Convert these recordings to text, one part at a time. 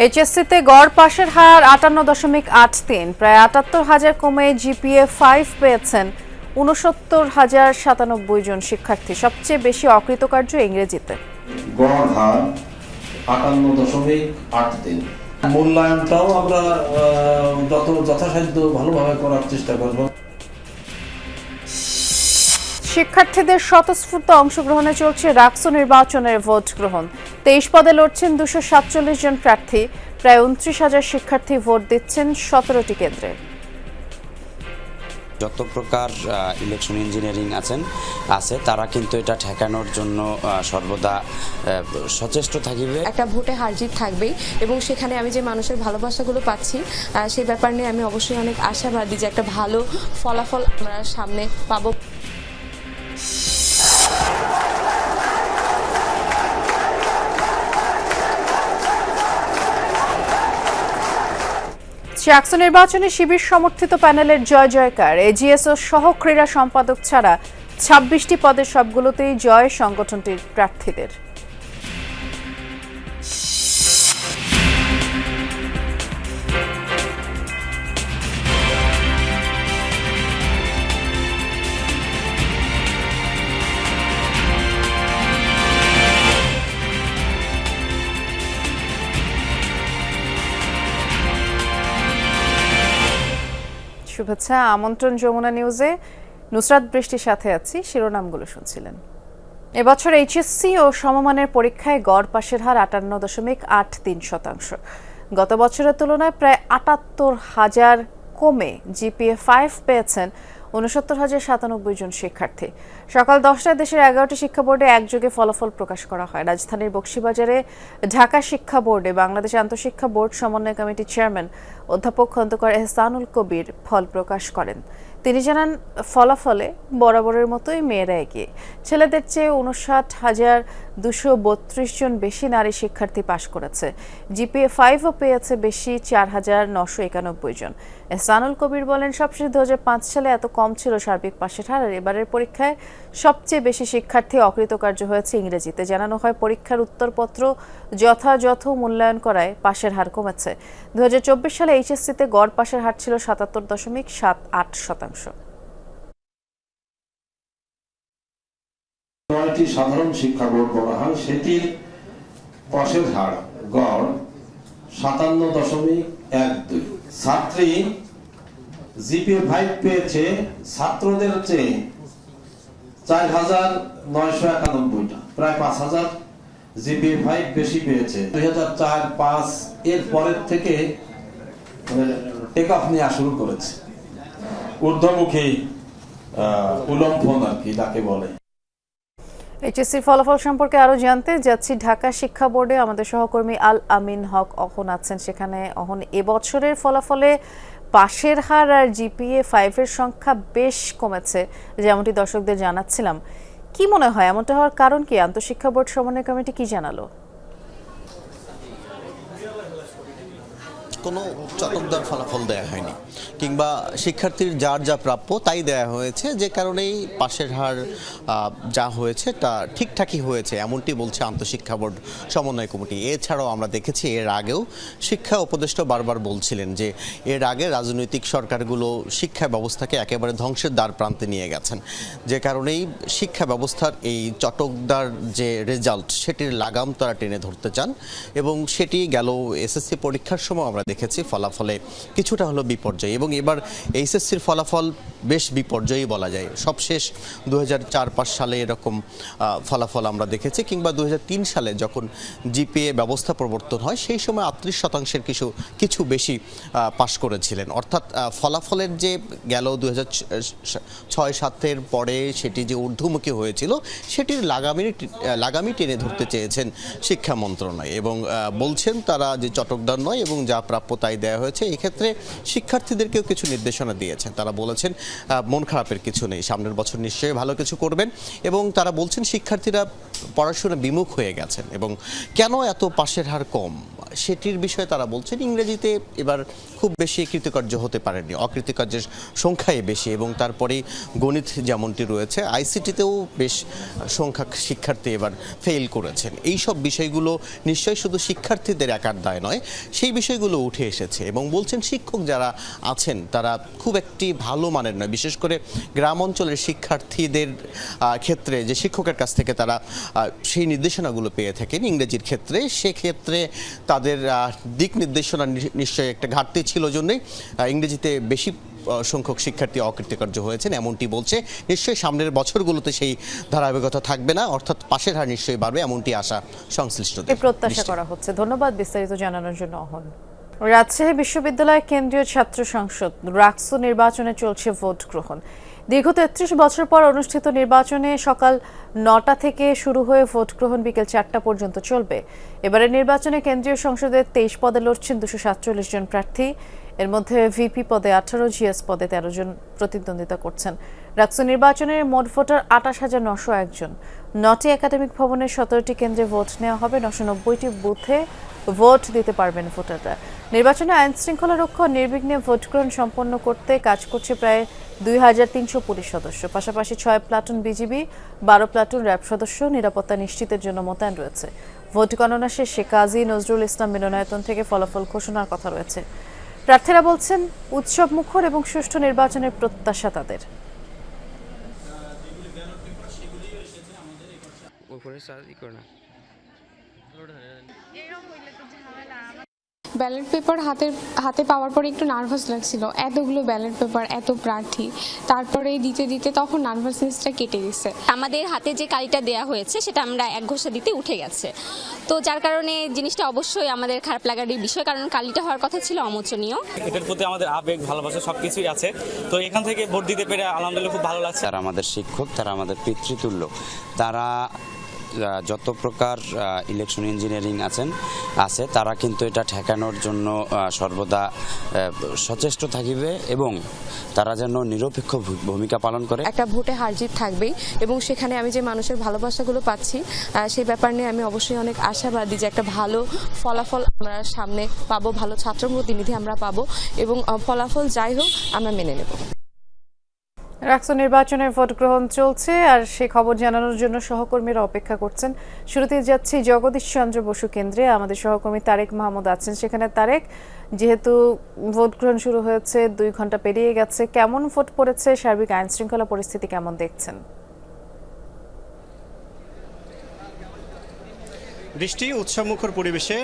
এইচএসসিতে গড় পাশের হার আটান্ন দশমিক আট তিন। প্রায় আটাত্তর হাজার কমে জিপিএ ফাইভ পেয়েছেন উনসত্তর হাজার সাতানব্বই জন শিক্ষার্থী। সবচেয়ে বেশি অকৃতকার্য ইংরেজিতে। গড় হার আটান্ন দশমিক আট তিন। মূল্যায়নটাও আমরা যত যথাসাধ্য ভালোভাবে করার চেষ্টা করব। শিক্ষার্থীদের স্বতঃস্ফূর্ত অংশগ্রহণে চলছে রাক্সো নির্বাচনের ভোট গ্রহণ। তেইশ পদে লড়ছেন দুশো সাতচল্লিশ জন প্রার্থী। প্রায় উনত্রিশ হাজার শিক্ষার্থী ভোট দিচ্ছেন সতেরোটি কেন্দ্রে। যত প্রকার ইলেকশন ইঞ্জিনিয়ারিং আছেন আছে তারা কিন্তু এটা ঠেকানোর জন্য সর্বদা সচেষ্ট থাকিবে। একটা ভোটে হারজিত থাকবেই এবং সেখানে আমি যে মানুষের ভালোবাসাগুলো পাচ্ছি সেই ব্যাপার নিয়ে আমি অবশ্যই অনেক আশাবাদী যে একটা ভালো ফলাফল আমরা সামনে পাবো। চাকসু নির্বাচনে শিবির সমর্থিত প্যানেলের জয় জয়কার। এজিএসও সহ ক্রীড়া সম্পাদক ছাড়া ছাব্বিশটি পদের সবগুলোতেই জয় সংগঠনটির প্রার্থীদের। শুভেচ্ছা, আমন্ত্রণ যমুনা নিউজে। নুসরাত বৃষ্টির সাথে আছি, শিরোনামগুলো শুনছিলেন। এবছর এইচএসসি ও সমমানের পরীক্ষায় গড় পাশের হার আটান্ন দশমিক আট তিন শতাংশ। গত বছরের তুলনায় প্রায় আটাত্তর হাজার কমে জিপিএ ফাইভ পেয়েছেন উনসত্তর হাজার সাতানব্বই জন শিক্ষার্থী। সকাল দশটায় দেশের এগারোটি শিক্ষা বোর্ডে একযোগে ফলাফল প্রকাশ করা হয়। রাজধানীর বক্সিবাজারে ঢাকা শিক্ষা বোর্ডে বাংলাদেশ আন্তঃশিক্ষা বোর্ড সমন্বয় কমিটির চেয়ারম্যান অধ্যাপক খন্দকার এহসানুল কবির ফল প্রকাশ করেন। তিনি জানান, ফলাফলে বরাবরের মতোই মেয়েরা এগিয়ে। ছেলেদের চেয়ে উনষাট হাজার দুশো বত্রিশ জন বেশি নারী শিক্ষার্থী পাশ করেছে। জিপিএ ফাইভও পেয়েছে বেশি, চার হাজার নশো একানব্বই জন। এহসানুল কবির বলেন, সবশেষে দু সালে এত কম ছিল সার্বিক পাশের হার, আর এবারের পরীক্ষায় সবচেয়ে বেশি শিক্ষার্থী অকৃতকার্য হয়েছে ইংরেজিতে। জানানো হয়, পরীক্ষার উত্তরপত্র যথাযথ মূল্যায়ন করায় পাশের হার কমেছে। দুহাজার চব্বিশ সালে এইচএসসিতে গড় পাশের হার ছিল সাতাত্তর দশমিক সাত আট শতাংশ। সাধারণ শিক্ষা বোর্ড বলা হয়, সেটির পাশের হার গড় সাতান্ন দশমিক এক দুই। ছাত্রী জিপিএ ফাইভ পেয়েছে ছাত্রদের চেয়ে চার হাজার নয়শো একানব্বইটা, প্রায় পাঁচ হাজার জিপিএ ফাইভ বেশি পেয়েছে। দুই হাজার চার পাঁচ এর পরের থেকে টেক অফ নেওয়া শুরু করেছে। ঊর্ধ্বমুখী উলম্ফন আর কি, যাকে বলে। এইচএসসির ফলাফল সম্পর্কে আরও জানতে যাচ্ছি। ঢাকা শিক্ষা বোর্ডে আমাদের সহকর্মী আল আমিন হক অহন আছেন। সেখানে অহন এবছরের ফলাফলে পাশের হার আর জিপিএ ফাইভের সংখ্যা বেশ কমেছে, যেমনটি দর্শকদের জানাচ্ছিলাম। কি মনে হয়, এমনটা হওয়ার কারণ কি? আন্তঃশিক্ষা বোর্ড সমন্বয় কমিটি কি জানালো? কোনো চটকদার ফলাফল দেয়া হয়নি। কিংবা শিক্ষার্থীর যার যা প্রাপ্য তাই দেয়া হয়েছে, যে কারণেই পাশের হার যা হয়েছে তা ঠিকঠাকই হয়েছে, এমনটি বলছে আন্তঃশিক্ষা বোর্ড সমন্বয় কমিটি। এছাড়াও আমরা দেখেছি এর আগেও শিক্ষা উপদেষ্টা বারবার বলছিলেন যে এর আগে রাজনৈতিক সরকারগুলো শিক্ষা ব্যবস্থাকে একেবারে ধ্বংসের দ্বার প্রান্তে নিয়ে গেছেন। যে কারণেই শিক্ষা ব্যবস্থার এই চটকদার যে রেজাল্ট সেটির লাগাম তারা টেনে ধরতে চান এবং সেটি গেল এসএসসি পরীক্ষার সময় আমরা দেখেছি, ফলাফলে কিছুটা হলো বিপর্যয় এবং এবার এইচএসসির ফলাফল বেশ বিপর্যয়ই বলা যায়। সবশেষ দু হাজার সালে এরকম ফলাফল আমরা দেখেছি কিংবা দু হাজার তিন সালে যখন জিপিএ ব্যবস্থা প্রবর্তন হয়, সেই সময় আটত্রিশ শতাংশের কিছু কিছু বেশি পাশ করেছিলেন। অর্থাৎ ফলাফলের যে গেল দু হাজার ছয় সাতের পরে সেটি যে ঊর্ধ্বমুখী হয়েছিল, সেটির লাগামি লাগামি টেনে ধরতে চেয়েছেন শিক্ষা মন্ত্রণালয় এবং বলছেন তারা যে চটকদার নয় এবং যা প্রাপ্য প্রাপ্য দেয়া দেওয়া হয়েছে। এক্ষেত্রে ক্ষেত্রে শিক্ষার্থীদেরকেও কিছু নির্দেশনা দিয়েছেন। তারা বলেছেন মন খারাপের কিছু নেই। সামনের বছর নিশ্চয়ই ভালো কিছু করবেন এবং তারা বলছেন, শিক্ষার্থীরা পড়াশোনা বিমুখ হয়ে গেছেন এবং কেন এত পাশের হার কম? সেটির বিষয়ে তারা বলছেন, ইংরেজিতে এবার খুব বেশি কৃতকার্য হতে পারেনি অকৃতকার্যের সংখ্যাই বেশি এবং তারপরে গণিত যেমনটি রয়েছে, আইসিটিতেও বেশ সংখ্যা শিক্ষার্থী এবার ফেল করেছেন। এই সব বিষয়গুলো নিশ্চয়ই শুধু শিক্ষার্থীদের একার দায় নয়, সেই বিষয়গুলো উঠে এসেছে এবং বলছেন শিক্ষক যারা আছেন, তারা খুব একটি ভালো মানের নয়। বিশেষ করে গ্রাম অঞ্চলের শিক্ষার্থীদের ক্ষেত্রে যে শিক্ষকের কাছ থেকে তারা সেই নির্দেশনাগুলো পেয়ে থাকেন ইংরেজির ক্ষেত্রে, সেক্ষেত্রে তাদের দিক নির্দেশনা নিশ্চয়ই একটা ঘাটতি ছিল জন্যই ইংরেজিতে বেশি সংখ্যক শিক্ষার্থী অকৃতকার্য হয়েছেন এমনটি বলছে। নিশ্চয়ই সামনের বছরগুলোতে সেই ধারাবাহিকতা থাকবে না অর্থাৎ পাশের হার নিশ্চয়ই বাড়বে এমনটি আশা সংশ্লিষ্ট প্রত্যাশা করা হচ্ছে। ধন্যবাদ বিস্তারিত জানানোর জন্য অহন। রাজশাহী বিশ্ববিদ্যালয় কেন্দ্রীয় ছাত্র সংসদ রাকসু নির্বাচনে চলছে ভোট গ্রহণ দীর্ঘ তেত্রিশ বছর পর অনুষ্ঠিত নির্বাচনে সকাল নটা থেকে শুরু হয়ে ভোট গ্রহণ বিকেল চারটা পর্যন্ত চলবে। এবারের নির্বাচনে কেন্দ্রীয় সংসদের তেইশ পদে লড়ছেন দুশো সাতচল্লিশ জন প্রার্থী। এর মধ্যে ভিপি পদে আঠারো, জিএস পদে তেরো জন প্রতিদ্বন্দ্বিতা করছেন। রাকসু নির্বাচনের মোট ভোটার আটাশ হাজার নশো একজন নটি একাডেমিক ভবনের সতেরোটি কেন্দ্রে ভোট নেওয়া হবে, নশো নব্বইটি বুথে ভোট দিতে পারবেন ভোটাররা। নির্বাচনে আইন শৃঙ্খলা রক্ষা নির্বিঘ্নে ভোট গ্রহণ সম্পন্ন করতে কাজ করছে প্রায় দুই হাজার তিনশো পুলিশ সদস্য। পাশাপাশি ছয় প্লাটুন বিজিবি, বারো প্লাটুন র্যাব সদস্য। নিরাপত্তা নিশ্চিতের জন্য মোতায়েন রয়েছে। ভোট গণনা শেষে কাজী নজরুল ইসলাম মিলনায়তন থেকে ফলাফল ঘোষণার কথা রয়েছে। প্রার্থীরা বলছেন, উৎসব মুখর এবং সুষ্ঠু নির্বাচনের প্রত্যাশা তাদের। করে না। ব্যালট পেপার হাতে হাতে পাওয়ার পরে একটু নার্ভাস লাগছিল। এতগুলো ব্যালট পেপার এত প্রার্থী। তারপরে দিতে দিতে তখন নার্ভাসনেসটা কেটে গেছে। আমাদের হাতে যে কালিটা দেয়া হয়েছে সেটা আমরা এক ঘষা দিতে উঠে গেছে। তো যার কারণে জিনিসটা অবশ্যই আমাদের খারাপ লাগারই বিষয় কারণ কালিটা হওয়ার কথা ছিল অমোচনীয়। এটার প্রতি আমাদের আবেগ ভালোবাসা সব কিছুই আছে। তো এখান থেকে ভোট দিতে পেরে আলহামদুলিল্লাহ খুব ভালো লাগছে। আর আমাদের শিক্ষক তারা আমাদের পিতৃতুল্য। তারা যত প্রকার ইলেকশন ইঞ্জিনিয়ারিং আছেন, আছে, তারা কিন্তু এটা ঠেকানোর জন্য সর্বদা সচেষ্ট থাকিবে এবং তারা যেন নিরপেক্ষ ভূমিকা পালন করে। একটা ভোটে হারজিত থাকবেই এবং সেখানে আমি যে মানুষের ভালোবাসাগুলো পাচ্ছি সেই ব্যাপার নিয়ে আমি অবশ্যই অনেক আশাবাদী যে একটা ভালো ফলাফল আমরা সামনে পাবো, ভালো ছাত্র প্রতিনিধি আমরা পাবো এবং ফলাফল যাই হোক, আমরা মেনে নেব। রাকসু নির্বাচনের ভোট গ্রহণ চলছে আর সে খবর জানানোর জন্য সহকর্মীরা অপেক্ষা করছেন। শুরুতে যাচ্ছি জগদীশ চন্দ্র বসু কেন্দ্রে। আমাদের সহকর্মী তারেক মাহমুদ আছেন সেখানে। তারেক, যেহেতু ভোট গ্রহণ শুরু হয়েছে, দুই ঘণ্টা পেরিয়ে গেছে, কেমন ভোট পড়েছে? সার্বিক আইন শৃঙ্খলা পরিস্থিতি কেমন দেখছেন? বৃষ্টি উৎসবমুখর পরিবেশে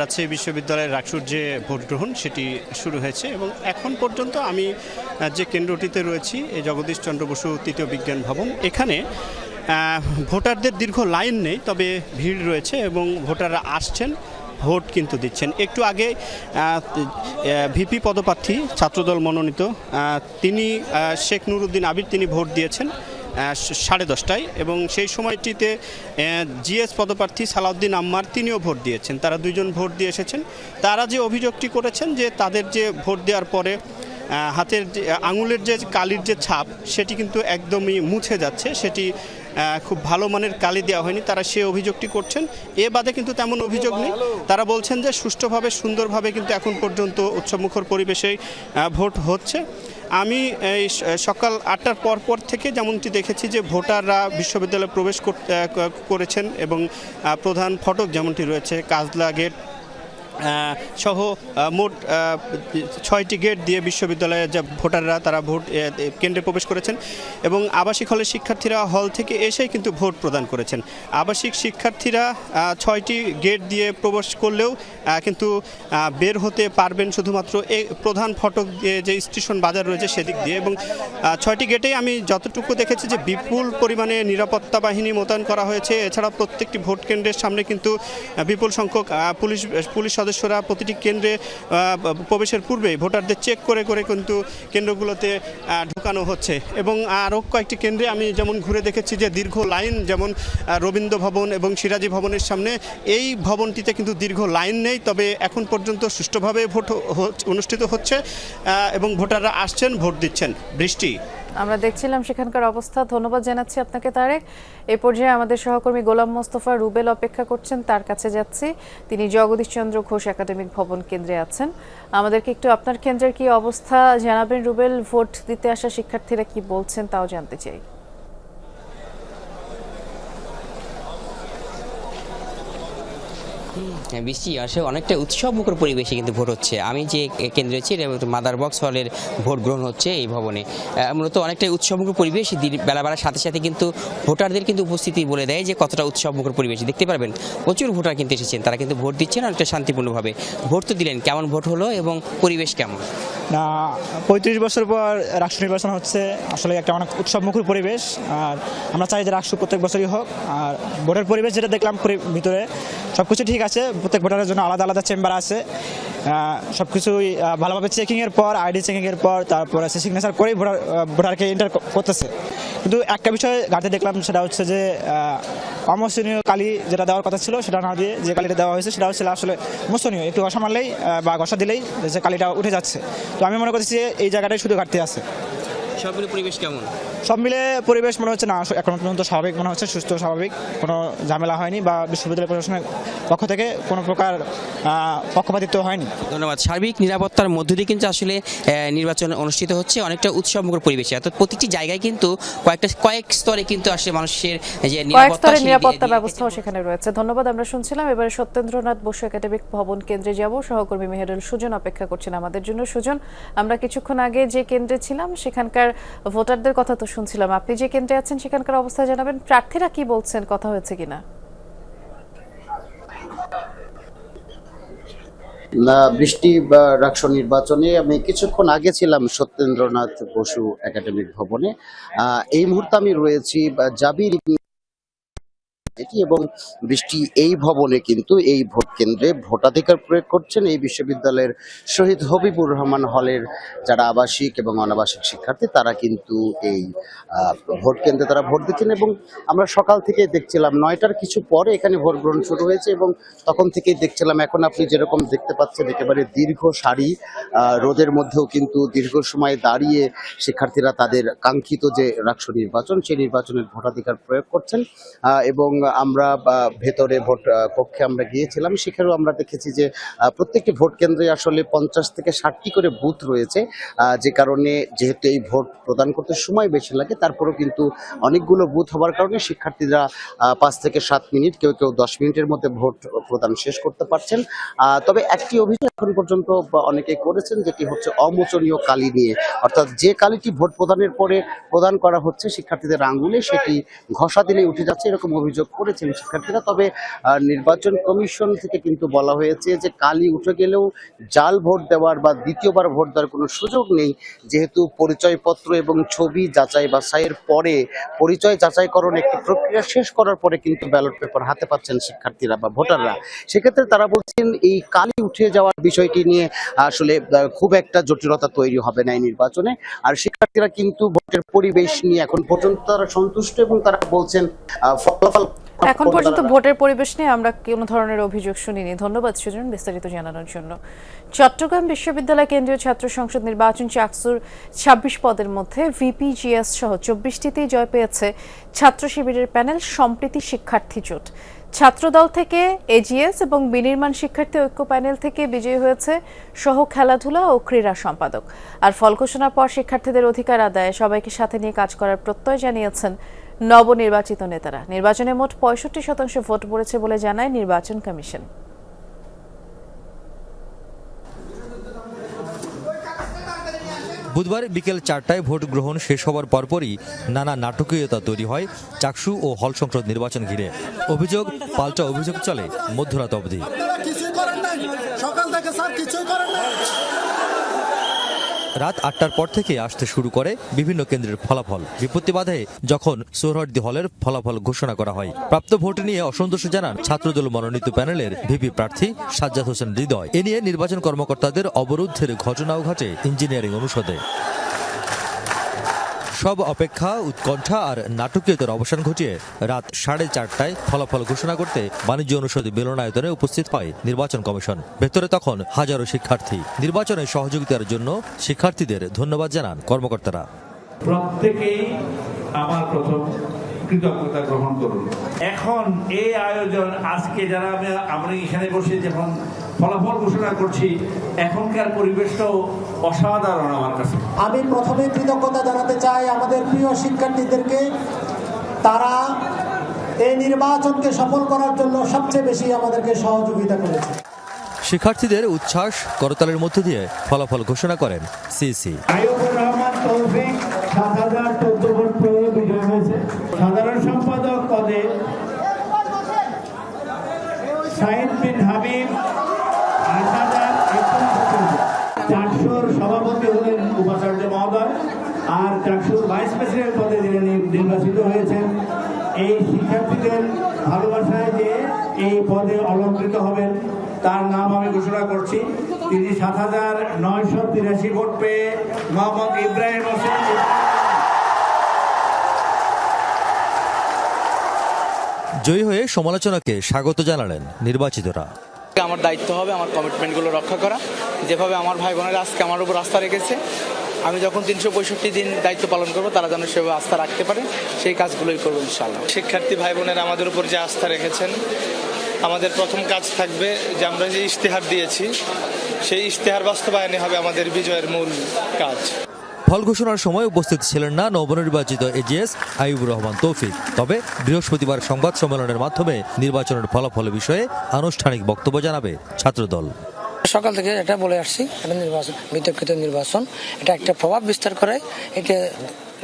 রাজশাহী বিশ্ববিদ্যালয়ের রাকসুর যে ভোট গ্রহণ সেটি শুরু হয়েছে এবং এখন পর্যন্ত আমি যে কেন্দ্রটিতে রয়েছি এই জগদীশ চন্দ্র বসু তৃতীয় বিজ্ঞান ভবন, এখানে ভোটারদের দীর্ঘ লাইন নেই, তবে ভিড় রয়েছে এবং ভোটাররা আসছেন, ভোট কিন্তু দিচ্ছেন। একটু আগে ভিপি পদপ্রার্থী ছাত্রদল মনোনীত তিনি শেখ নুরুদ্দিন আবির, তিনি ভোট দিয়েছেন। সাড়ে দশটায় এবং সেই সময়টিতে জিএস পদপ্রার্থী সালাউদ্দিন আম্মার তিনিও ভোট দিয়েছেন। তারা দুইজন ভোট দিয়ে এসেছেন। তারা যে অভিযোগটি করেছেন যে তাদের যে ভোট দেওয়ার পরে হাতের আঙুলের যে কালির যে ছাপ সেটি কিন্তু একদমই মুছে যাচ্ছে। সেটি খুব ভালো মানের কালি দেওয়া হয়নি। তারা সে অভিযোগটি করছেন। এ বাদে কিন্তু তেমন অভিযোগ নেই। তারা বলছেন যে সুষ্ঠুভাবে সুন্দরভাবে কিন্তু এখন পর্যন্ত উৎসবমুখর পরিবেশেই আহ, ভোট হচ্ছে। আমি এই সকাল আটটার পর পর থেকে যেমনটি দেখেছি যে ভোটাররা বিশ্ববিদ্যালয়ে প্রবেশ করেছেন এবং প্রধান ফটক যেমনটি রয়েছে, কাজলা গেট সহ মোট ছয়টি গেট দিয়ে বিশ্ববিদ্যালয়ের যে ভোটাররা, তারা ভোট কেন্দ্রে প্রবেশ করেছেন এবং আবাসিক হলের শিক্ষার্থীরা হল থেকে এসেই কিন্তু ভোট প্রদান করেছেন। আবাসিক শিক্ষার্থীরা ছয়টি গেট দিয়ে প্রবেশ করলেও কিন্তু বের হতে পারবেন শুধুমাত্র এই প্রধান ফটক দিয়ে যে স্টেশন বাজার রয়েছে সেদিক দিয়ে এবং ছয়টি গেটেই আমি যতটুকু দেখেছি যে বিপুল পরিমাণে নিরাপত্তা বাহিনী মোতায়েন করা হয়েছে। এছাড়া প্রত্যেকটি ভোট কেন্দ্রের সামনে কিন্তু বিপুল সংখ্যক পুলিশ পুলিশ সদস্যরা প্রতিটি কেন্দ্রে প্রবেশের পূর্বে ভোটারদের চেক করে করে কিন্তু কেন্দ্রগুলোতে ঢুকানো হচ্ছে। এবং আরও কয়েকটি কেন্দ্রে আমি যেমন ঘুরে দেখেছি যে দীর্ঘ লাইন যেমন রবীন্দ্র ভবন এবং সিরাজি ভবনের সামনে, এই ভবনটিতে কিন্তু দীর্ঘ লাইন নেই। তবে এখন পর্যন্ত সুষ্ঠুভাবে ভোট অনুষ্ঠিত হচ্ছে এবং ভোটাররা আসছেন, ভোট দিচ্ছেন। বৃষ্টি। আমরা দেখছিলাম সেখানকার অবস্থা। ধন্যবাদ জানাচ্ছি আপনাকে, তারেক। এ পর্যায়ে আমাদের সহকর্মী গোলাম মোস্তফা রুবেল অপেক্ষা করছেন, তার কাছে যাচ্ছি। তিনি জগদীশ চন্দ্র ঘোষ একাডেমিক ভবন কেন্দ্রে আছেন। আমাদেরকে একটু আপনার কেন্দ্রের কি অবস্থা জানাবেন রুবেল? ভোট দিতে আসা শিক্ষার্থীরা কি বলছেন, তাও জানতে চাই। বৃষ্টি আসে অনেকটা উৎসবমুখর পরিবেশে কিন্তু ভোট হচ্ছে। আমি যে কেন্দ্রে আছি মাদার বক্স হলের ভোট গ্রহণ হচ্ছে এই ভবনে। মূলত অনেকটাই উৎসবমুখর পরিবেশ বেলা বেলার সাথে সাথে কিন্তু ভোটারদের কিন্তু উপস্থিতি বলে দেয় যে কতটা উৎসবমুখর পরিবেশ। দেখতে পারবেন, প্রচুর ভোটার কিন্তু এসেছেন, তারা কিন্তু ভোট দিচ্ছেন অনেকটা শান্তিপূর্ণভাবে। ভোট তো দিলেন, কেমন ভোট হলো এবং পরিবেশ কেমন? না পঁয়ত্রিশ বছর পর রাষ্ট্র নির্বাচন হচ্ছে। আসলে একটা অনেক উৎসবমুখর পরিবেশ। আর আমরা চাই যে রাষ্ট্র প্রত্যেক বছরই হোক। আর ভোটের পরিবেশ যেটা দেখলাম ভিতরে সব কিছু ঠিক আছে। প্রত্যেক ভোটারের জন্য আলাদা আলাদা চেম্বার আছে। সব কিছুই ভালোভাবে চেকিংয়ের পর আইডি চেকিংয়ের পর, তারপরে সে সিগনেচার করেই ভোটার ভোটারকে এন্টার করতেছে। কিন্তু একটা বিষয় ঘাটে দেখলাম, সেটা হচ্ছে যে অমোচনীয় কালি যেটা দেওয়ার কথা ছিল, সেটা না দিয়ে যে কালিটা দেওয়া হয়েছে, সেটা হচ্ছে আসলে মোচনীয়। একটু ঘষা মারলেই বা ঘষা দিলেই যে কালিটা উঠে যাচ্ছে। তো আমি মনে করছি যে এই জায়গাটাই শুধু ঘাটতি আছে। সবগুলো পরিবেশ কেমন? সব মিলে পরিবেশ মনে হচ্ছে না এখন পর্যন্ত স্বাভাবিক মনে হচ্ছে সুস্থ স্বাভাবিক। কোনো ঝামেলা হয়নি বা বিশ্ববিদ্যালয় প্রশাসনের পক্ষ থেকে কোনো প্রকার আহ, পক্ষপাতিত্ব হয়নি। ধন্যবাদ। সার্বিক নিরাপত্তার মধ্য দিয়ে কিন্তু আসলে নির্বাচন অনুষ্ঠিত হচ্ছে অনেকটা উৎসবমুখর পরিবেশে। অর্থাৎ প্রতিটি জায়গায় কিন্তু কয়েকটা কয়েক স্তরে কিন্তু আসলে মানুষের যে নিরাপত্তা নিরাপত্তা ব্যবস্থাও সেখানে রয়েছে। ধন্যবাদ আমরা শুনছিলাম। এবারে সত্যেন্দ্রনাথ বসু একাডেমিক ভবন কেন্দ্রে যাব। সহকর্মী মেহেরুল সুজন অপেক্ষা করছেন আমাদের জন্য। সুজন আমরা কিছুক্ষণ আগে যে কেন্দ্রে ছিলাম সেখানকার ভোটারদের কথা তো শুনছিলাম। আপনি যে কেন্দ্রে আছেন, সেখানকার অবস্থা জানাবেন। প্রার্থীরা কি বলছেন? কথা হয়েছে কিনা? না, বৃষ্টি বা রাষ্ট্র নির্বাচনে আমি কিছুক্ষণ আগে ছিলাম সত্যেন্দ্রনাথ বসু একাডেমিক ভবনে। এই মুহূর্তে আমি রয়েছি জাবির এটি এবং বৃষ্টি এই ভবনে কিন্তু এই ভোট কেন্দ্রে ভোটাধিকার প্রয়োগ করছেন এই বিশ্ববিদ্যালয়ের শহীদ হবিবুর রহমান হলের যারা আবাসিক এবং অনাবাসিক শিক্ষার্থী, তারা কিন্তু এই ভোট কেন্দ্রে তারা ভোট দিচ্ছেন এবং আমরা সকাল থেকে দেখছিলাম, নয়টার কিছু পরে এখানে ভোট গ্রহণ শুরু হয়েছে এবং তখন থেকেই দেখছিলাম, এখন আপনি যেরকম দেখতে পাচ্ছেন একেবারে দীর্ঘ সারি রোদের মধ্যেও কিন্তু দীর্ঘ সময় দাঁড়িয়ে শিক্ষার্থীরা তাদের কাঙ্ক্ষিত যে রাষ্ট্র নির্বাচন সেই নির্বাচনের ভোটাধিকার প্রয়োগ করছেন এবং আমরা ভেতরে ভোট কক্ষে আমরা গিয়েছিলাম, সেখানেও আমরা দেখেছি যে প্রত্যেকটি ভোট কেন্দ্রে আসলে পঞ্চাশ থেকে ষাটটি করে বুথ রয়েছে। যে কারণে যেহেতু এই ভোট প্রদান করতে সময় বেশি লাগে, তারপরেও কিন্তু অনেকগুলো বুথ হওয়ার কারণে শিক্ষার্থীরা পাঁচ থেকে সাত মিনিট, কেউ কেউ দশ মিনিটের মধ্যে ভোট প্রদান শেষ করতে পারছেন। তবে একটি অভিযোগ এখন পর্যন্ত অনেকে করেছেন, যেটি হচ্ছে অমোচনীয় কালি নিয়ে। অর্থাৎ যে কালিটি ভোট প্রদানের পরে প্রদান করা হচ্ছে, শিক্ষার্থীদের আঙ্গুলে সেটি ঘষা দিলেই উঠে যাচ্ছে, এরকম অভিযোগ করেছেন শিক্ষার্থীরা, তবে নির্বাচন কমিশন থেকে কিন্তু বলা হয়েছে যে কালি উঠে গেলেও জাল ভোট দেওয়ার বা দ্বিতীয়বার ভোট দেওয়ার কোনো সুযোগ নেই। যেহেতু পরিচয়পত্র এবং ছবি যাচাই বাছাইয়ের পরে পরিচয় যাচাইকরণ একটি প্রক্রিয়া শেষ করার পরে কিন্তু ব্যালট পেপার হাতে পাচ্ছেন শিক্ষার্থীরা বা ভোটাররা। সেক্ষেত্রে তারা বলছেন, এই কালি উঠে যাওয়ার বিষয়টি নিয়ে আসলে খুব একটা জটিলতা তৈরি হবে না এই নির্বাচনে। আর শিক্ষার্থীরা কিন্তু ভোটের পরিবেশ নিয়ে এখন পর্যন্ত তারা সন্তুষ্ট এবং তারা বলছেন ফলাফল এখন পর্যন্ত ভোটের পরিবেশ নিয়ে আমরা কোনো ধরনের অভিযোগ শুনিনি। ধন্যবাদ সুজন বিস্তারিত জানানোর জন্য। চট্টগ্রাম বিশ্ববিদ্যালয় কেন্দ্রীয় ছাত্র সংসদ নির্বাচন চাকসুর ছাব্বিশ পদের মধ্যে ভিপিজিএস সহ চব্বিশটিতেই জয় পেয়েছে ছাত্র শিবিরের প্যানেল সম্প্রীতি শিক্ষার্থী জোট। ছাত্রদল থেকে এজিএস এবং বিনির্মাণ শিক্ষার্থী ঐক্য প্যানেল থেকে বিজয়ী হয়েছে সহ খেলাধুলা ও ক্রীড়া সম্পাদক। আর ফল ঘোষণার পর শিক্ষার্থীদের অধিকার আদায়ে সবাইকে সাথে নিয়ে কাজ করার প্রত্যয় জানিয়েছেন নবনির্বাচিত নেতারা। নির্বাচনে মোট পঁয়ষট্টি শতাংশ ভোট পড়েছে বলে জানায় নির্বাচন কমিশন। বুধবার বিকেল চারটায় ভোট গ্রহণ শেষ হওয়ার পরপরই নানা নাটকীয়তা তৈরি হয় চাকসু ও হল সংসদ নির্বাচন ঘিরে। অভিযোগ পাল্টা অভিযোগ চলে মধ্যরাত অবধি। রাত আটটার পর থেকে আসতে শুরু করে বিভিন্ন কেন্দ্রের ফলাফল। বিপত্তি বাধে যখন সোহরার্দি হলের ফলাফল ঘোষণা করা হয়। প্রাপ্ত ভোট নিয়ে অসন্তোষ জানান ছাত্রদল মনোনীত প্যানেলের ভিপি প্রার্থী সাজ্জাদ হোসেন হৃদয়। এ নিয়ে নির্বাচন কর্মকর্তাদের অবরুদ্ধের ঘটনাও ঘটে ইঞ্জিনিয়ারিং অনুষদে। সব অপেক্ষা, উৎকণ্ঠা আর নাটকীয়তার অবসান ঘটিয়ে রাত সাড়ে চারটায় ফলাফল ঘোষণা করতে বাণিজ্য অনুষদ মিলনায়তনে উপস্থিত হয় নির্বাচন কমিশন। ভেতরে তখন হাজারো শিক্ষার্থী। নির্বাচনে সহযোগিতার জন্য শিক্ষার্থীদের ধন্যবাদ জানান কর্মকর্তারা। প্রত্যেকেই আমার প্রথম কৃতজ্ঞতা গ্রহণ করুন। এখন এই আয়োজন আজকে যারা আমি আমরা এখানে বসে যখন ফলাফল ঘোষণা করছি এখনকার পরিবেশটাও অসাধারণ আমার কাছে। আমি প্রথমে কৃতজ্ঞতা জানাতে চাই আমাদের প্রিয় শিক্ষার্থীদেরকে। তারা এই নির্বাচনকে সফল করার জন্য সবচেয়ে বেশি আমাদেরকে সহযোগিতা করেছে। শিক্ষার্থীদের উচ্ছ্বাস করতালের মধ্য দিয়ে ফলাফল ঘোষণা করেন সিসি। আইয়ুবুর রহমান তৌফিক সাত হাজার চোদ্দ ভোট পেয়ে বিজয় হয়েছে সাধারণ সম্পাদক পদে সাইদ বিন হাবিব আট হাজার চারশোর সভাপতি হলেন উপাচার্য মহোদয় আর চারশোর প্রেসিডেন্ট পদে যিনি নির্বাচিত হয়েছেন এই শিক্ষার্থীদের ভালোবাসায় যে এই পদে অলঙ্কৃত হবেন তার নাম আমি ঘোষণা করছি। তিনি সাত হাজার নয়শো তিরাশি ভোট পেয়ে মোহাম্মদ ইব্রাহিম হোসেন জয়ী হয়ে সমালোচনাকে স্বাগত জানালেন নির্বাচিতরা। আমার দায়িত্ব হবে আমার কমিটমেন্টগুলো রক্ষা করা। যেভাবে আমার ভাই বোনেরা আজকে আমার উপর আস্থা রেখেছে আমি যখন তিনশো পঁয়ষট্টি দিন দায়িত্ব পালন করব তারা যেন সেভাবে আস্থা রাখতে পারে সেই কাজগুলোই করব ইনশাল্লাহ শিক্ষার্থী ভাই বোনেরা আমাদের উপর যে আস্থা রেখেছেন আমাদের প্রথম কাজ থাকবে যে আমরা যে ইশতেহার দিয়েছি সেই ইশতেহার বাস্তবায়নে হবে আমাদের বিজয়ের মূল কাজ। ফল ঘোষণার সময় উপস্থিত ছিলেন না নবনির্বাচিত এজিএস আইবুর রহমান তৌফিক। তবে বৃহস্পতিবার সংবাদ সম্মেলনের মাধ্যমে নির্বাচনের ফলাফল বিষয়ে আনুষ্ঠানিক বক্তব্য জানাবে ছাত্রদল। সকাল থেকে এটা বলে আসছি, এটা নির্বাচন, বিতর্কিত নির্বাচন। এটা একটা প্রভাব বিস্তার করে এটা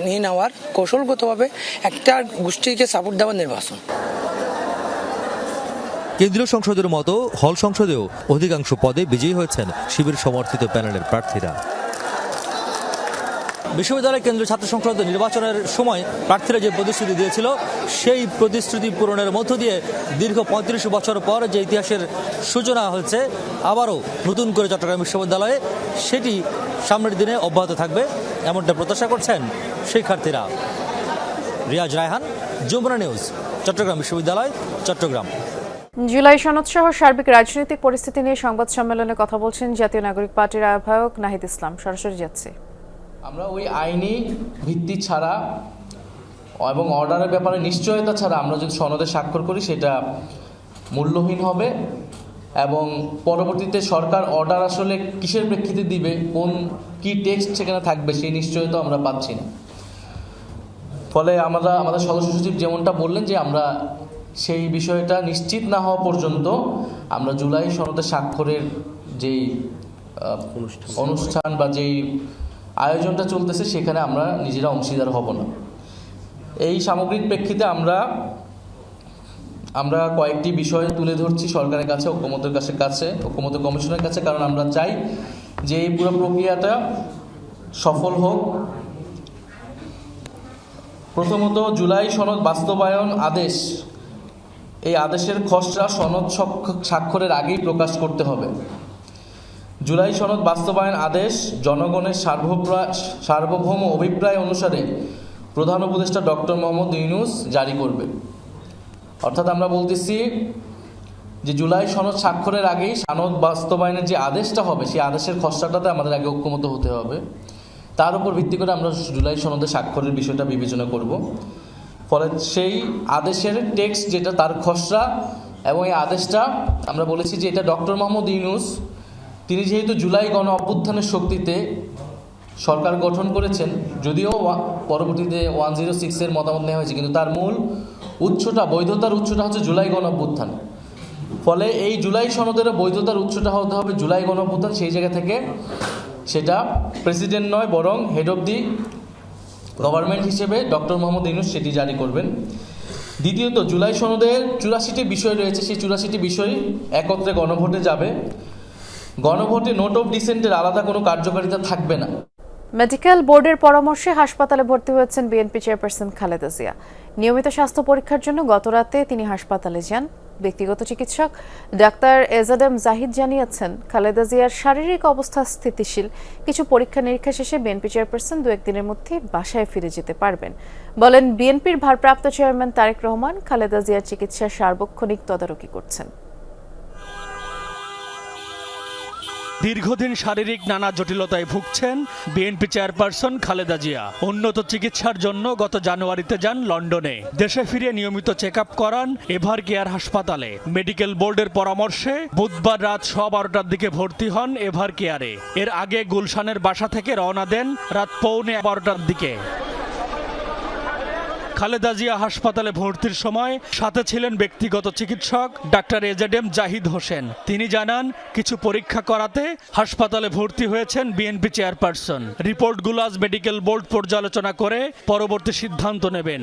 নিয়ে নেওয়ার কৌশলগতভাবে একটা গোষ্ঠীকে সাপোর্ট দেওয়ার নির্বাচন। কেন্দ্রীয় সংসদের মতো হল সংসদেও অধিকাংশ পদে বিজয়ী হয়েছেন শিবির সমর্থিত প্যানেলের প্রার্থীরা। বিশ্ববিদ্যালয় কেন্দ্রীয় ছাত্র সংসদ নির্বাচনের সময় প্রার্থীরা যে প্রতিশ্রুতি দিয়েছিল, সেই প্রতিশ্রুতি পূরণের মধ্য দিয়ে দীর্ঘ পঁয়ত্রিশ বছর পর যে ইতিহাসের সূচনা হয়েছে, আবারও নতুন করে চট্টগ্রাম বিশ্ববিদ্যালয়ে সেটি সামনের দিনে অব্যাহত থাকবে, এমনটা প্রত্যাশা করছেন শিক্ষার্থীরা। রিয়াজ রায়হান, যমুনা নিউজ, চট্টগ্রাম বিশ্ববিদ্যালয়, চট্টগ্রাম। জুলাই সনদ সহ সার্বিক রাজনৈতিক পরিস্থিতি নিয়ে সংবাদ সম্মেলনে কথা বলছেন জাতীয় নাগরিক পার্টির আহ্বায়ক নাহিদ ইসলাম। সরাসরি যাচ্ছে। আমরা ওই আইনি ভিত্তি ছাড়া এবং অর্ডারের ব্যাপারে নিশ্চয়তা ছাড়া আমরা যদি সনদে স্বাক্ষর করি, সেটা মূল্যহীন হবে এবং পরবর্তীতে সরকার অর্ডার আসলে কিসের প্রেক্ষিতে দিবে, কোন কি টেক্সট সেখানে থাকবে, সেই নিশ্চয়তা আমরা পাচ্ছি না। ফলে আমরা, আমাদের সদস্য সচিব যেমনটা বললেন যে আমরা সেই বিষয়টা নিশ্চিত না হওয়া পর্যন্ত আমরা জুলাই সনদে স্বাক্ষরের যেই অনুষ্ঠান বা যেই আয়োজনটা চলতেছে, সেখানে আমরা নিজেরা অংশীদার হব না। এই সামগ্রিক প্রেক্ষিতে আমরা আমরা কয়েকটি বিষয় তুলে ধরছি সরকারের কাছে ঐক্যমতের কাছে কাছে ঐক্যমত কমিশনের কাছে, কারণ আমরা চাই যে এই পুরো প্রক্রিয়াটা সফল হোক। প্রথমত, জুলাই সনদ বাস্তবায়ন আদেশ। এই আদেশের খসড়া সনদ স্বাক্ষ- স্বাক্ষরের আগেই প্রকাশ করতে হবে। জুলাই সনদ বাস্তবায়ন আদেশ জনগণের সার্বপ্রা- সার্বভৌম অভিপ্রায় অনুসারে প্রধান উপদেষ্টা ডক্টর মোহাম্মদ ইউনুস জারি করবে। অর্থাৎ আমরা বলতেছি যে জুলাই সনদ স্বাক্ষরের আগেই সনদ বাস্তবায়নের যে আদেশটা হবে, সেই আদেশের খসড়াটাতে আমাদের আগে ঐক্যমত হতে হবে। তার উপর ভিত্তি করে আমরা জুলাই সনদে স্বাক্ষরের বিষয়টা বিবেচনা করব। ফলে সেই আদেশের টেক্সট যেটা, তার খসড়া এবং এই আদেশটা, আমরা বলেছি যে এটা ডক্টর মোহাম্মদ ইউনুস তিনি যেহেতু জুলাই গণ অভ্যুত্থানের শক্তিতে সরকার গঠন করেছেন, যদিও পরবর্তীতে ওয়ান জিরো সিক্সের মতামত নেওয়া হয়েছে, কিন্তু তার মূল উৎসটা, বৈধতার উৎসটা হচ্ছে জুলাই গণ অভ্যুত্থান। ফলে এই জুলাই সনদের বৈধতার উৎসটা হতে হবে জুলাই গণ অভ্যুত্থান, সেই জায়গা থেকে সেটা প্রেসিডেন্ট নয়, বরং হেড অব দি গভর্নমেন্ট হিসেবে ডক্টর মোহাম্মদ ইউনুস সেটি জারি করবেন। দ্বিতীয়ত, জুলাই সনদের চুরাশিটি বিষয় রয়েছে, সেই চুরাশিটি বিষয় একত্রে গণভোটে যাবে। গণভোটে নোট অফ ডিসেন্টের আলাদা কোনো কার্যকারিতা থাকবে না। মেডিকেল বোর্ডের পরামর্শে হাসপাতালে ভর্তি হয়েছেন বিএনপি চেয়ারপারসন খালেদা জিয়া। নিয়মিত স্বাস্থ্য পরীক্ষার জন্য গতরাতে তিনি হাসপাতালে যান। ব্যক্তিগত চিকিৎসক ডাক্তার এজাডেম জাহিদ জানিয়েছেন, খালেদা জিয়ার শারীরিক অবস্থা স্থিতিশীল। কিছু পরীক্ষা নিরীক্ষা শেষে বিএনপি চেয়ারপারসন দু একদিনের মধ্যে বাসায় ফিরে যেতে পারবেন। বলেন, বিএনপির ভারপ্রাপ্ত চেয়ারম্যান তারেক রহমান খালেদা জিয়ার চিকিৎসার সার্বক্ষণিক তদারকি করছেন। দীর্ঘদিন শারীরিক নানা জটিলতায় ভুগছেন বিএনপি চেয়ারপারসন খালেদা জিয়া। উন্নত চিকিৎসার জন্য গত জানুয়ারিতে যান লন্ডনে। দেশে ফিরে নিয়মিত চেক আপ করান এভার কেয়ার হাসপাতালে। মেডিকেল বোর্ডের পরামর্শে বুধবার রাত সোয়া বারোটার দিকে ভর্তি হন এভার কেয়ারে। এর আগে গুলশানের বাসা থেকে রওনা দেন রাত পৌনে বারোটার দিকে। খালেদা জিয়া হাসপাতালে ভর্তির সময় সাথে ছিলেন ব্যক্তিগত চিকিৎসক ডাক্তার এজেডেম জাহিদ হোসেন। তিনি জানান, কিছু পরীক্ষা করাতে হাসপাতালে ভর্তি হয়েছেন বিএনপি চেয়ারপারসন। রিপোর্টগুলো আজ মেডিকেল বোর্ড পর্যালোচনা করে পরবর্তী সিদ্ধান্ত নেবেন।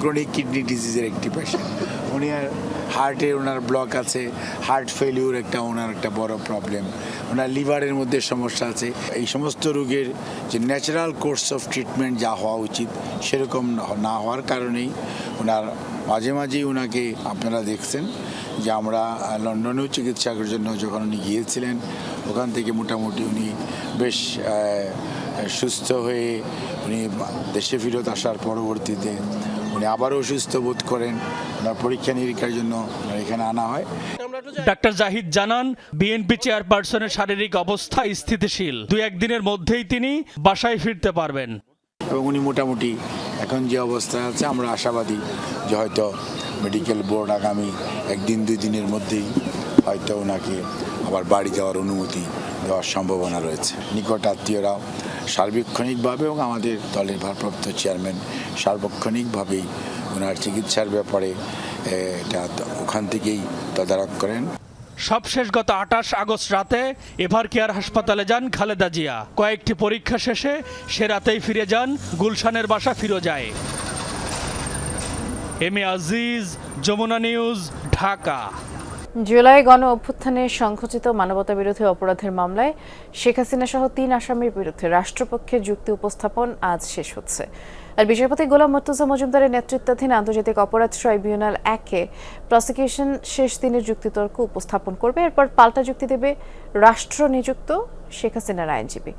ক্রনিক কিডনি ডিজিজের একটি পেশেন্ট উনি আর হার্টে ওনার ব্লক আছে হার্ট ফেলিউর একটা ওনার একটা বড় প্রবলেম ওনার লিভারের মধ্যে সমস্যা আছে। এই সমস্ত রোগের যে ন্যাচারাল কোর্স অফ ট্রিটমেন্ট যা হওয়া উচিত, সেরকম না হওয়ার কারণেই ওনার মাঝে মাঝেই ওনাকে আপনারা দেখছেন যে আমরা লন্ডনেও চিকিৎসার জন্য যখন উনি গিয়েছিলেন, ওখান থেকে মোটামুটি উনি বেশ সুস্থ হয়ে উনি দেশে ফেরত আসার পরবর্তীতে উনি আবারও সুস্থ বোধ করেন। ওনার পরীক্ষা নিরীক্ষার জন্য এখানে আনা হয়। ডাক্তার জাহিদ জানান বিএনপি চেয়ারপারসনের শারীরিক অবস্থা স্থিতিশীল। দু একদিনের মধ্যেই তিনি বাসায় ফিরতে পারবেন। এবং উনি মোটামুটি এখন যে অবস্থা আছে আমরা আশাবাদী যে হয়তো মেডিকেল বোর্ড আগামী একদিন দুই দিনের মধ্যেই হয়তো ওনাকে আবার বাড়ি যাওয়ার অনুমতি দেওয়ার সম্ভাবনা রয়েছে। নিকট আত্মীয়রাও সার্বক্ষণিকভাবে এবং আমাদের দলের ভারপ্রাপ্ত চেয়ারম্যান সার্বক্ষণিকভাবেই ওনার চিকিৎসার ব্যাপারে এটা ওখান থেকেই তদারক করেন। সবশেষ গত আঠাশ আগস্ট রাতে এভার কেয়ার হাসপাতালে যান খালেদা জিয়া। কয়েকটি পরীক্ষা শেষে সে রাতেই ফিরে যান, গুলশানের বাসা ফিরোজায় M A Aziz, Jamuna news, Dhaka. July গণ অভ্যুত্থানে সংঘটিত মানবতা বিরোধী অপরাধের মামলায় শেখ হাসিনা সহ তিন আসামির বিরুদ্ধে রাষ্ট্রপক্ষের যুক্তি উপস্থাপন আজ শেষ হচ্ছে। আর বিচারপতি গোলাম মর্তুজা মজুমদারের নেতৃত্বাধীন আন্তর্জাতিক অপরাধ ট্রাইব্যুনাল একে প্রসিকিউশন শেষ দিনের যুক্তিতর্ক উপস্থাপন করবে, এরপর পাল্টা যুক্তি দেবে রাষ্ট্র নিযুক্ত শেখ হাসিনার আইনজীবী।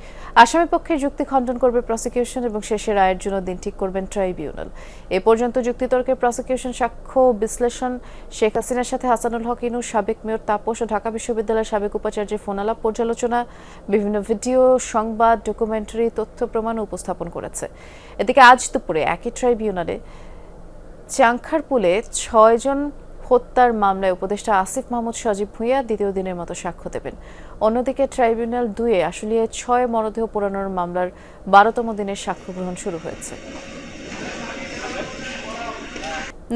আসামি পক্ষের যুক্তি খণ্ডন করবে প্রসিকিউশন এবং শেষের রায়ের জন্য দিন ঠিক করবেন ট্রাইব্যুনাল এ পর্যন্ত যুক্তিতর্কে প্রসিকিউশন সাক্ষ্য বিশ্লেষণ শেখ হাসিনার সাথে হাসানুল হক, ইনু, সাবেক মেয়র তাপস ও ঢাকা বিশ্ববিদ্যালয়ের সাবেক উপাচার্যের ফোনালাপ পর্যালোচনা, বিভিন্ন ভিডিও, সংবাদ ডকুমেন্টারি তথ্য প্রমাণ উপস্থাপন করেছে। এদিকে আজ দুপুরে একই ট্রাইব্যুনালে চাংখারপুলে ছয়জন হত্যার মামলায় উপদেষ্টা আসিফ মাহমুদ সজীব ভুঁইয়া দ্বিতীয় দিনের মতো সাক্ষ্য দেবেন। অন্যদিকে ট্রাইব্যুনাল দুয়ে আশুলিয়ায় ছয় মরদেহ পোড়ানোর মামলার বারোতম দিনের সাক্ষ্য গ্রহণ শুরু হয়েছে।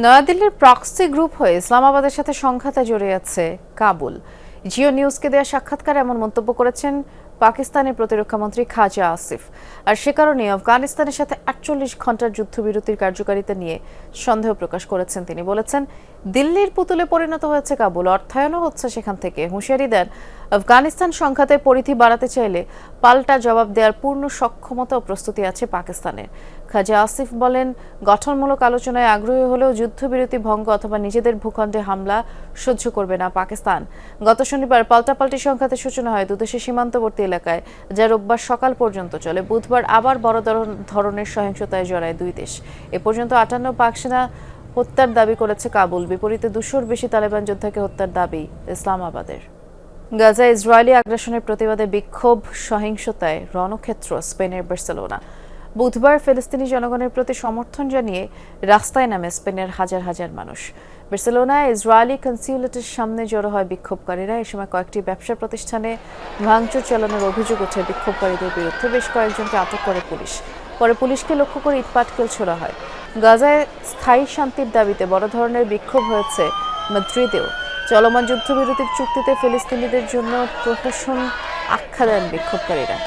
নয়াদিল্লির প্রক্সি গ্রুপ হয়ে ইসলামাবাদের সাথে সংঘাতে জড়িয়ে আছে কাবুল। জিও নিউজকে দেওয়া সাক্ষাৎকারে এমন মন্তব্য করেছেন পাকিস্তানের প্রতিরক্ষা মন্ত্রী খাজা আসিফ। আর সে কারণে আফগানিস্তানের সাথে আটচল্লিশ ঘণ্টার যুদ্ধবিরতির কার্যকারিতা নিয়ে সন্দেহ প্রকাশ করেছেন তিনি। বলেছেন, দিল্লির পুতুলে পরিণত হয়েছে কাবুল, অর্থায়নও হচ্ছে সেখান থেকে। হুঁশিয়ারি দেন, আফগানিস্তান সংঘাতের পরিধি বাড়াতে চাইলে পাল্টা জবাব দেওয়ার পূর্ণ সক্ষমতা ও প্রস্তুতি আছে পাকিস্তানের। খাজা আসিফ বলেন, গঠনমূলক আলোচনায় আগ্রহী হলেও যুদ্ধবিরতি ভঙ্গ অথবা নিজেদের ভূখণ্ডে হামলা সহ্য করবে না পাকিস্তান। গত শনিবার পাল্টাপাল্টি সংঘাতের সূচনা হয় দুদেশের সীমান্তবর্তী এলাকায়, যা রোববার সকাল পর্যন্ত চলে। বুধবার আবার বড় ধরনের সহিংসতায় জড়ায় দুই দেশ। এ পর্যন্ত আটান্ন পাক সেনা হত্যার দাবি করেছে কাবুল। বিপরীতে দুশোর বেশি তালেবান যোদ্ধাকে হত্যার দাবি ইসলামাবাদের। গাজা ইসরায়েলি আগ্রাসনের প্রতিবাদে বিক্ষোভ সহিংসতায় রণক্ষেত্র স্পেনের বার্সেলোনা। বুধবার ফিলিস্তিনি জনগণের প্রতি সমর্থন জানিয়ে রাস্তায় নামে স্পেনের হাজার হাজার মানুষ। বার্সেলোনায় ইসরায়েলি কনসিউলেটের সামনে জড়ো হয় বিক্ষোভকারীরা। এ সময় কয়েকটি ব্যবসা প্রতিষ্ঠানে ভাঙচুর চালানোর অভিযোগ ওঠে বিক্ষোভকারীদের বিরুদ্ধে। বেশ কয়েকজনকে আটক করে পুলিশ। পরে পুলিশকে লক্ষ্য করে ইটপাটকেল ছোড়া হয়। গাজায় স্থায়ী শান্তির দাবিতে বড় ধরনের বিক্ষোভ হয়েছে মাদ্রিদেও। চলমান যুদ্ধবিরতির চুক্তিতে ফিলিস্তিনিদের জন্য প্রহসন আখ্যা দেন বিক্ষোভকারীরা।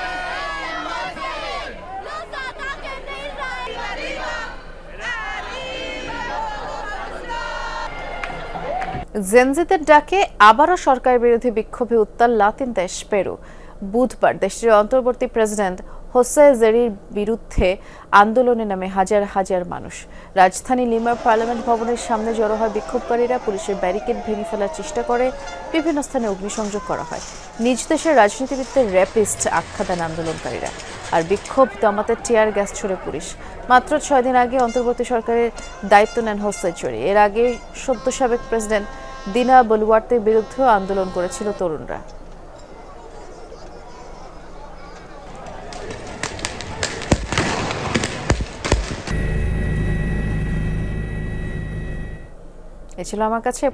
জেনজিদের ডাকে আবারও সরকার বিরোধী বিক্ষোভে উত্তাল লাতিন দেশ পেরু। বুধবার দেশটির অন্তর্বর্তী প্রেসিডেন্ট হোসে জেরির বিরুদ্ধে আন্দোলনে নামে হাজার হাজার মানুষ। রাজধানী লিমার পার্লামেন্ট ভবনের সামনে জড়ো হয় বিক্ষোভকারীরা। পুলিশের ব্যারিকেড ভেঙে ফেলার চেষ্টা করে। বিভিন্ন স্থানে অগ্নিসংযোগ করা হয়। নিজ দেশের রাজনীতিবিদদের র্যাপিস্ট আখ্যা দেন আন্দোলনকারীরা। আর বিক্ষোভ দমাতে টিয়ার গ্যাস ছুড়ে পুলিশ। মাত্র ছয় দিন আগে অন্তর্বর্তী সরকারের দায়িত্ব নেন হোসে চুরি এর আগে সদ্য সাবেক প্রেসিডেন্ট দিনা বলুয়ার্তের বিরুদ্ধে আন্দোলন করেছিল তরুণরা। এ ছিল আমার কাছে